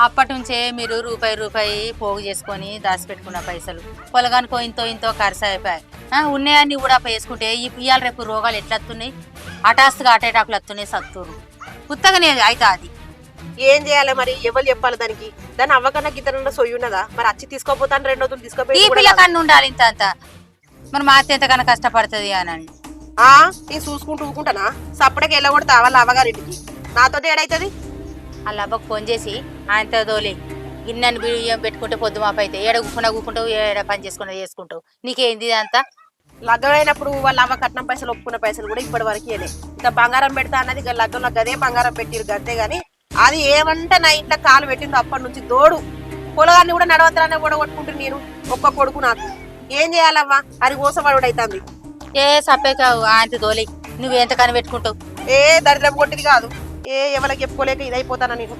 అప్పటి నుంచే మీరు రూపాయి రూపాయి పోగు చేసుకొని దాచిపెట్టుకున్న పైసలు. పొలగానికో ఇంతో ఇంతో ఖర్చు అయిపోయాయి. ఆ, ఉన్నాయన్నీ కూడా వేసుకుంటే ఇవాళ రేపు రోగాలు ఎట్లా వస్తున్నాయి హఠాస్తుగా అటాకులు వస్తున్నాయి సత్తూరు. ఉత్తగానే అయితే అది. ఏం చేయాలి మరి? ఎవరు చెప్పాలి దానికి? దాని అవ్వకన్నా గిద్దరన్న సొయ్యి ఉన్నదా? మరి అచ్చి తీసుకోపోతాను రెండు రోజులు ఈ తీసుకోపోయి పిల్ల కన్ను ఉండాలి ఇంత అంత. మరి మా అత్త ఎంతకన్నా కష్టపడుతుంది అని ఆ నేను చూసుకుంటూ ఊకుంటానా? సప్పటికి వెళ్ళకూడదు వాళ్ళ అవ్వగారింటికి. నాతో ఏడైతుంది? వాళ్ళ అబ్బకు ఫోన్ చేసి ఆయనతో దోలే గిన్నెని బియ్యం పెట్టుకుంటే పొద్దు మాపు అయితే ఏడ గుక్కున గుక్కుంటావు ఏడ పని చేసుకుంటూ చేసుకుంటావు నీకేంది ఇదంతా? లగ్గమైనప్పుడు వాళ్ళ అవ్వ కట్నం పైసలు ఒప్పుకున్న పైసలు కూడా ఇప్పటి వరకు ఇంకా బంగారం పెడతా అన్నది ఇక లగ్గంలో గదే బంగారం పెట్టిరు గంతే గాని అది ఏమంటే నా ఇంట్లో కాలు పెట్టింది అప్పటి నుంచి దోడు పొలగాన్ని కూడా నడవద్దరానే కూడా కొట్టుకుంటుంది నేను ఒక్క కొడుకు నాకు. ఏం చేయాలవ్వా? అది కోసపడు అవుతుంది ఏ సప్పేకావు ఆయనతో దోలే నువ్వు ఎంత కని పెట్టుకుంటావు? ఏ దరిద్రం కొట్టిది కాదు. ఏ ఎవరికి చెప్పుకోలేక ఇదైపోతానా నేను?